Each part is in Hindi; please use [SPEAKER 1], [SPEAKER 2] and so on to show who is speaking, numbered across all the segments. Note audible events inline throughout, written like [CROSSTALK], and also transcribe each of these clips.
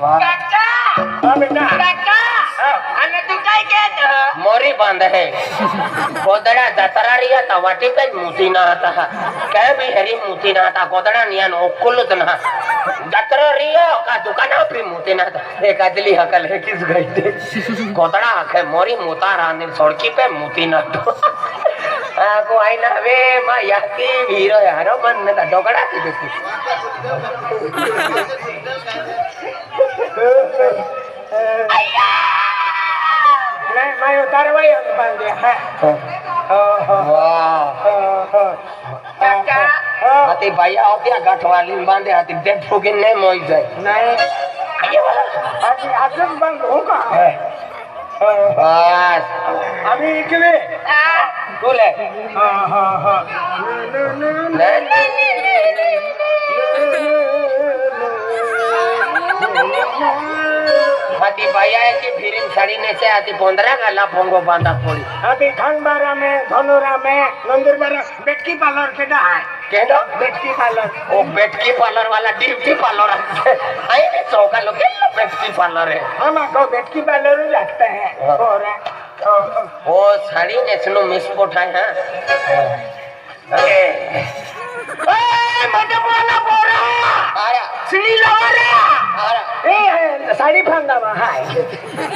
[SPEAKER 1] Kakak.
[SPEAKER 2] Ah, benar.
[SPEAKER 1] Kakak.
[SPEAKER 3] मोरी बाँध है। गोदड़ा जतरा रिया था वाटी पे मुती ना आता कह भी हरी मुती ना आता गोदड़ा निया नो कुलत ना जतरा रिया का दुकाना पे मुती ना था एक अजली हकल है किस गई थे? गोदड़ा हके मोरी मुता रानी सड़की पे मुती ना तो को आई ना वे मा याकी हीरो यारो मन में था डोगड़ा की [LAUGHS] ಮೈ ತರವೈ ಅದು ಬಂದೆ হাতে ভাই আওতে গাঠওয়া লিম বাঁধে হাতে
[SPEAKER 2] দেব ফুকে নে মই যায়
[SPEAKER 3] নাই
[SPEAKER 2] আজ আজম
[SPEAKER 3] বান
[SPEAKER 2] হোকা বাস আমি
[SPEAKER 3] ইকবে বলে হ্যাঁ হ্যাঁ হ্যাঁ না ने
[SPEAKER 2] में धनुरा में नंदुरबारा बेटकी पार्लर है? बेटकी पार्लर।
[SPEAKER 3] पार्लर वाला ड्यूटी पार्लर आई नहीं चौका लोग क्या बेटकी पार्लर है।
[SPEAKER 2] हम बेटकी पार्लर हाँ। और ओ, ओ,
[SPEAKER 3] साड़ी ने मिस है।
[SPEAKER 2] साड़ी फांगा मा हाय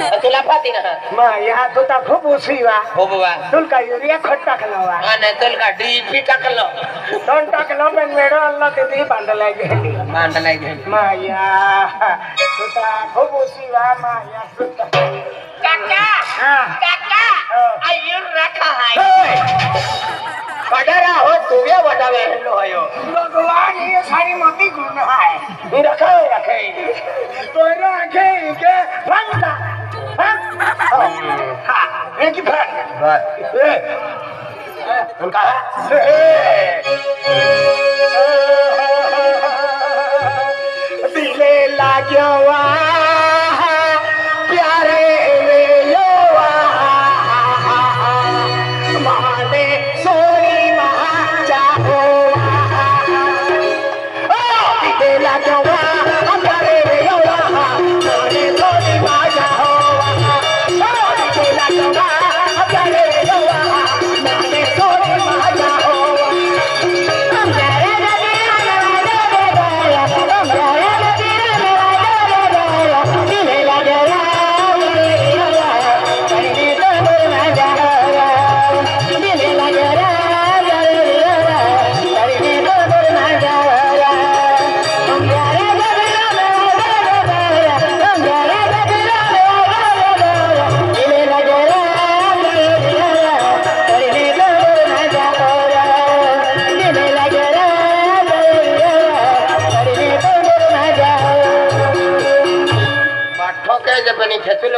[SPEAKER 3] अकेला पाती ना
[SPEAKER 2] मा यहाँ तो ता खूब उसी वा
[SPEAKER 3] हो बुआ
[SPEAKER 2] तुल का यूरिया खट्टा खलावा
[SPEAKER 3] हाँ नहीं तो का डीपी टक लो
[SPEAKER 2] दोन टाकलो पण मेडो अल्ला तिथे बांधला गेली
[SPEAKER 3] बांध लाई गई
[SPEAKER 2] माया तुता खूप उशी वा माया तुता
[SPEAKER 1] काका
[SPEAKER 2] हा
[SPEAKER 1] काका
[SPEAKER 2] हाँ।
[SPEAKER 1] आयुर रखा है
[SPEAKER 3] કડરા હો તુવે વડાવે હેલો હયો. રખે રખે તો રખે કે ભંગતા. દિલે લાગ્યો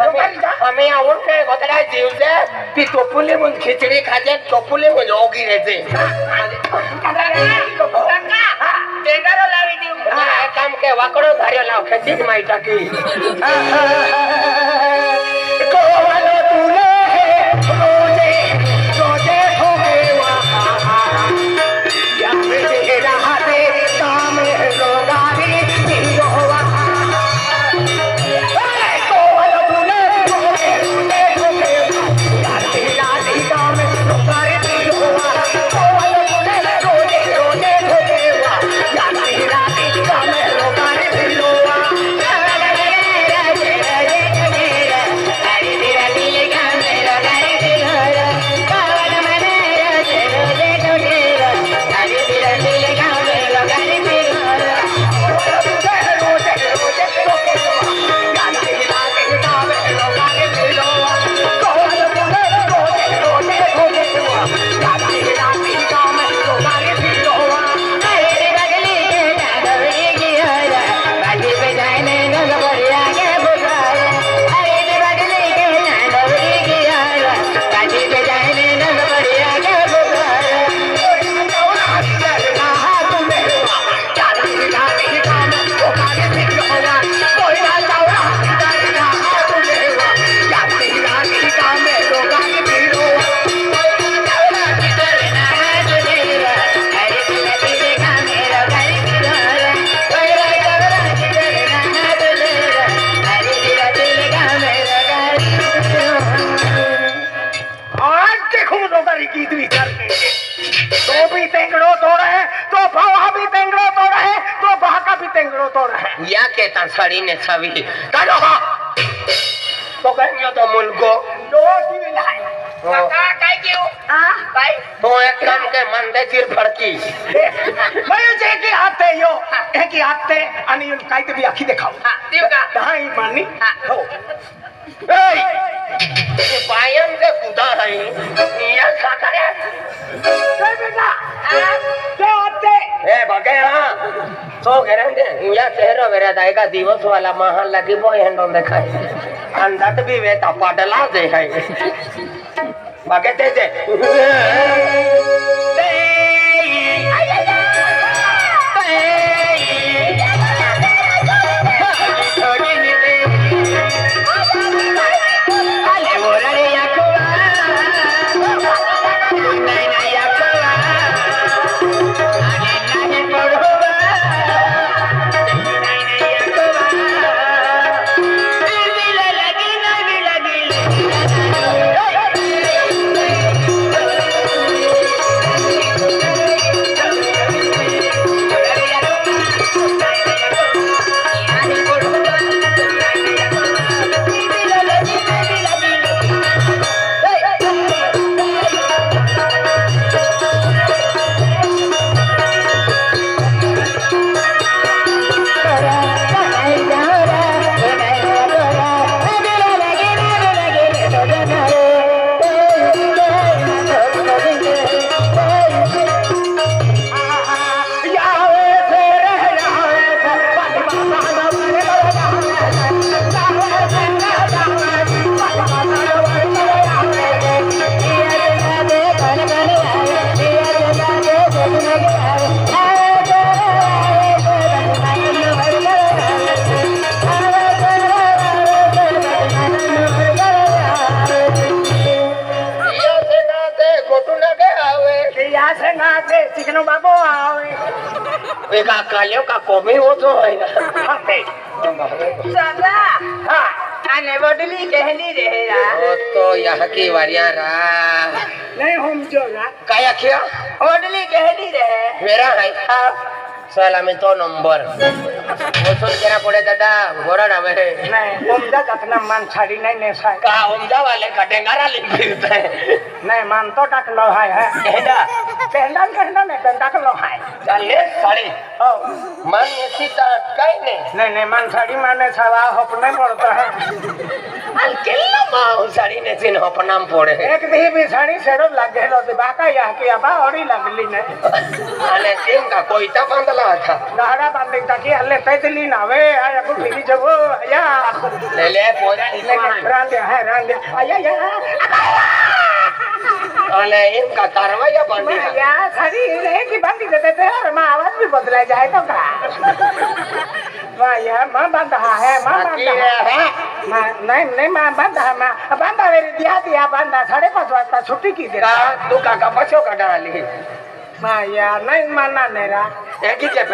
[SPEAKER 3] અમે આવું કે ગોતડા જીવશે તી ટોપુલે મન ખીચડી ખાજે ટોપુલે મન
[SPEAKER 1] ઓગી રહેજે ટેડરો લાવી
[SPEAKER 3] દઉં કામ કે વાકડો ધાર્યો લાવ ખેતી જ માઈ ટાકી
[SPEAKER 2] खूब लोगों गीत भी कर तो भी तेंगड़ो तोड़ है तो भावा भी तेंगड़ो तोड़ है तो बहा भी तेंगड़ो तोड़ है।
[SPEAKER 3] या के सड़ी ने सभी। तलो हा तो कहियो तो मुल्को।
[SPEAKER 2] दो की
[SPEAKER 1] मिलाए
[SPEAKER 2] हाँ।
[SPEAKER 1] काका
[SPEAKER 3] काई क्यों आ? काई। तो एकदम फड़की।
[SPEAKER 2] मैं जे के आते यो ए की आते अनिल काई ते भी आखी
[SPEAKER 1] दिखाओ। हाँ देवगा
[SPEAKER 2] कहाँ ही माननी हाँ।
[SPEAKER 3] हो। ए पायांचं
[SPEAKER 2] कुदार आहे या साताऱ्यात
[SPEAKER 3] हे बघे हा तो गॅरंटी या चेहरा वेऱ्यात आहे का दिवस वाला महान की बो हँड ऑन देखाय अंदात बी वेता पाडला जे आहे बघे ते मैं तो वो तो है ना
[SPEAKER 1] आने बदली कहनी रहे
[SPEAKER 3] वो तो यहाँ की वरिया रा।
[SPEAKER 2] नहीं हम जो रा।
[SPEAKER 3] क्या
[SPEAKER 1] बदली कहनी रहे।
[SPEAKER 3] मेरा है। हाँ। સાહેબ અમે તો નંબર. ઓછો જરા પડે દાદા
[SPEAKER 2] ગોરણ આવે. ઓમદા કાકના માન છાડી નહીં ને
[SPEAKER 3] સાહેબ. કા ઓમદા વાલે કટે ગારા લઈ
[SPEAKER 2] ફિરતે નહીં માન તો ટક લો હાય
[SPEAKER 3] હે.
[SPEAKER 2] એડા પેંડા કરના ને પેંડા લો હાય.
[SPEAKER 3] ચાલે સાડી
[SPEAKER 2] ઓ
[SPEAKER 3] માન એસી તા કઈ ને.
[SPEAKER 2] નહીં નહીં માન સાડી માને છાવા હપ નહીં મળતા હે.
[SPEAKER 3] અલ કેલ माँ साड़ी ने सिन अपनाम पड़े।
[SPEAKER 2] एक दी भी साड़ी सेड़ो लग गए लो बाका यह की अबा औरी लगली ने।
[SPEAKER 3] अले सिंह का कोई ता बंदला था।
[SPEAKER 2] गाड़ा बांधी ताकि हल्ले तैतली ना वे आया को फिरी जब या
[SPEAKER 3] ले ले पोरा
[SPEAKER 2] ले रान है रान आया या
[SPEAKER 3] अले इनका कारवाई बांधी
[SPEAKER 2] या साड़ी रहे की बांधी देते थे और माँ आवाज़ भी बदला जाए तो का। वाह यार माँ बांधा है माँ बांधा है। નહીં નહીં માં બાંધા માં બાંધા વેરી દિયા
[SPEAKER 3] દિયા બાંધા સાડે પાંચ વાગતા છૂટી કીધી
[SPEAKER 2] તું કાકા પછો કઢાવાલી માં
[SPEAKER 3] યાર નહીં માં ના
[SPEAKER 2] નેરા
[SPEAKER 3] એ કીધે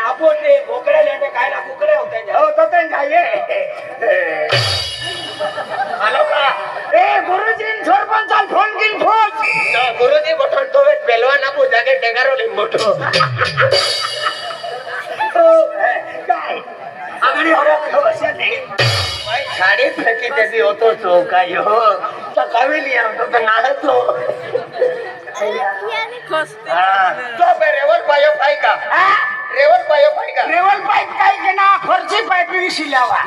[SPEAKER 3] આપો તે ગોકળે
[SPEAKER 1] લેટે કાઈ
[SPEAKER 3] होते
[SPEAKER 2] जाइए
[SPEAKER 3] हेलो का
[SPEAKER 2] ए गुरुजी सरपंच चाल फ़ोन किन फ़ोन.
[SPEAKER 3] तो गुरुजी बटन तो वे पहलवान आपको जाके टेंगारो लिंबोटो
[SPEAKER 2] काय? अगली हो रहा है
[SPEAKER 3] भाई साड़ी फेंकी देती हो तो चौका यो. तो कभी लिया तो तो. ना तो हाँ तो पे रेवल पायो पाई का? रेवल पायो पाई का?
[SPEAKER 2] रेवल काय के? कोणची पायपिंग
[SPEAKER 3] शिलावा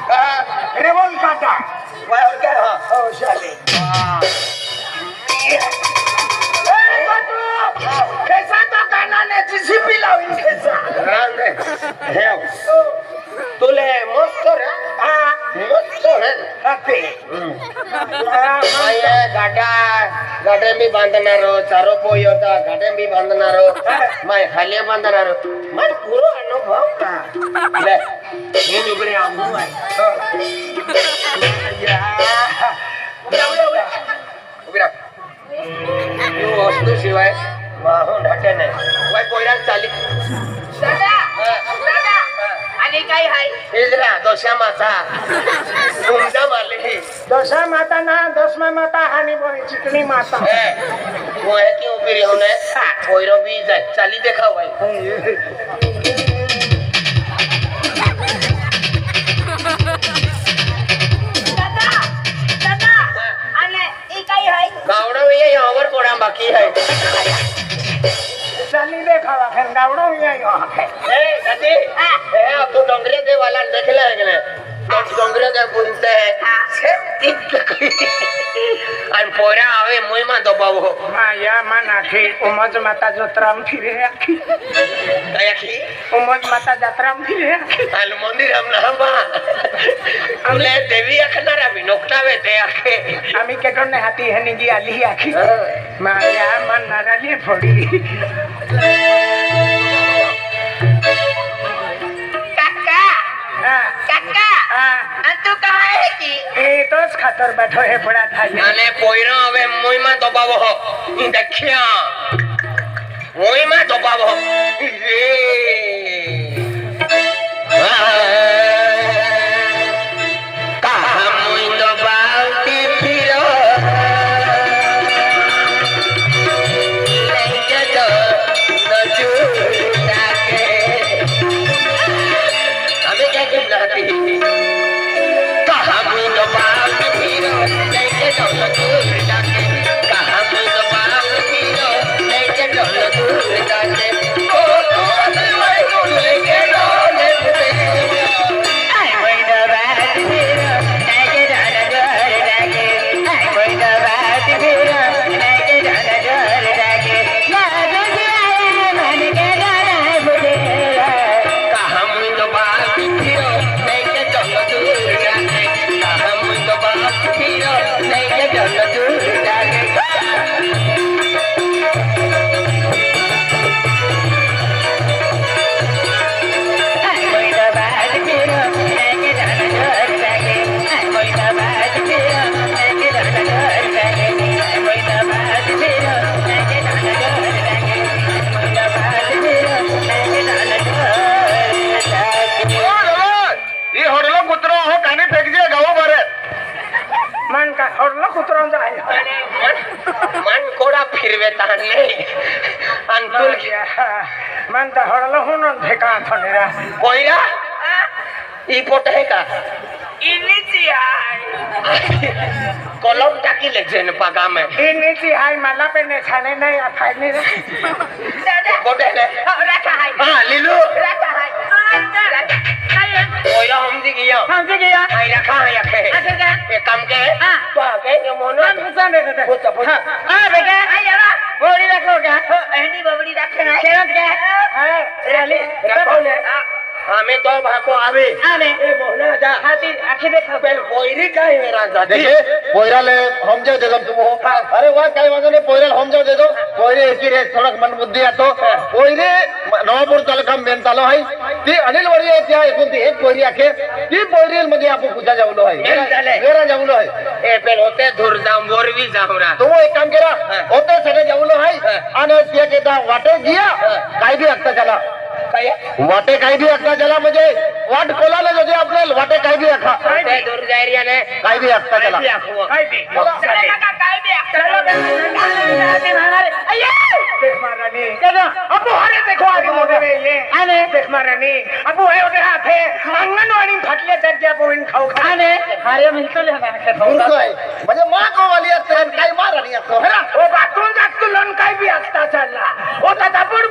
[SPEAKER 2] रेवल काटा
[SPEAKER 3] तुले मस्त रे.
[SPEAKER 2] हा
[SPEAKER 3] मस्त रे.
[SPEAKER 2] अते
[SPEAKER 3] आया गाडा गाडे मी बांधणार चारो पोई होता गाडे मी बांधणार माय खाली बांधणार माय पुरो अनुभव ले [LAUGHS] ये निकले आमू है
[SPEAKER 2] या
[SPEAKER 3] उबिरा ह्यो वस्तू शिवाय वाहून हटे नाही वय पोयराक चाली
[SPEAKER 1] दादा दादा आणि काय हाय
[SPEAKER 3] इजरा दोषा माथा तुमचा मारले
[SPEAKER 2] दशा माता ना दसमा माता हानी बड़ी चिकनी माता
[SPEAKER 3] वो है कि उभी रहो ने पोयरो भी जाय चाली देखा भाई রাখি মাতা যাত্রাম ফিরে রাখি মাতা যাত্রাম ফিরে রাখি
[SPEAKER 2] মন্দির আমি দেবী আখে না রাবি নকটা বেতে আখে আমি কেটনে হাতি
[SPEAKER 1] হেনি
[SPEAKER 2] গিয়ে
[SPEAKER 1] আলি
[SPEAKER 2] আখি
[SPEAKER 1] হ্যাঁ। মা মান নারালি ফড়ি
[SPEAKER 2] એ તો જ ખાતર બેઠો હે પડા થાય
[SPEAKER 3] અને પોઈરો હવે મોઈમાં દબાવો હો. દખ્યા? દબાવો मन तो
[SPEAKER 2] होडलो हुन भेका थनेरा
[SPEAKER 3] कोईरा ई पोट है का
[SPEAKER 1] इलीची हाय
[SPEAKER 3] कलम टाकी लेक्शन पागा में
[SPEAKER 2] ये नीचे हाय माला पे ने खाने नहीं आ फाइने रे
[SPEAKER 1] दादा
[SPEAKER 3] पोट है
[SPEAKER 1] राखा हाय
[SPEAKER 3] हाँ लीलू
[SPEAKER 1] राखा हाय राखा हाय
[SPEAKER 3] कोईरा हम जी गया
[SPEAKER 2] हम से गया
[SPEAKER 3] आई रखा है यखे
[SPEAKER 1] अच्छा क्या
[SPEAKER 3] एक काम के
[SPEAKER 1] हाँ।
[SPEAKER 3] तो आके ये मोनो
[SPEAKER 2] हम पूछा दे देते
[SPEAKER 3] पूछा, पूछा।
[SPEAKER 2] हां बेटा
[SPEAKER 1] हाय यारा
[SPEAKER 2] बोली रखो क्या
[SPEAKER 1] एहनी बबड़ी रखे हाय
[SPEAKER 2] केरत क्या हाँ राली
[SPEAKER 3] रखो ने हमें तो भाको आवे
[SPEAKER 2] आवे।
[SPEAKER 3] ए मोहना जा
[SPEAKER 2] हाथी आंखें देखो
[SPEAKER 3] पेल कोईरी का है मेरा जा
[SPEAKER 4] देखिए पोयराले हम जाओ दे दो तुम हो अरे वाह काय वाजो ने पोयराल हम जाओ दे दो पोयरे एकी रे सड़क मन बुद्धि आतो पोयरे नवापूर तालुका मेन तालो हाय ती अनिल वडी आहे त्या एकूण ती एक पोयरी आखे ती पोयरेल मध्ये आपण पूजा जावलो
[SPEAKER 3] ताले.
[SPEAKER 4] मेरा जावलो
[SPEAKER 3] ए पेल होते धुर जाऊं बोर भी जाऊं रा
[SPEAKER 4] तो वो एक काम करा
[SPEAKER 3] हाँ.
[SPEAKER 4] होते सगळे जावलो आहे
[SPEAKER 3] हाँ.
[SPEAKER 4] आणि त्या केदा वाटे गिया काय बी आता चला
[SPEAKER 3] काय
[SPEAKER 4] वाटे काय बी आखा त्याला म्हणजे वाट कोलाला जाते आपल्याला वाटे काय बी
[SPEAKER 3] आखा
[SPEAKER 2] काय बी
[SPEAKER 1] दूर जायरियाने काय
[SPEAKER 2] फटले तर क्या बोइन खाओ खाने हरे मिलतो ले हमारे खेत
[SPEAKER 4] उनको काय
[SPEAKER 2] बी असता चालला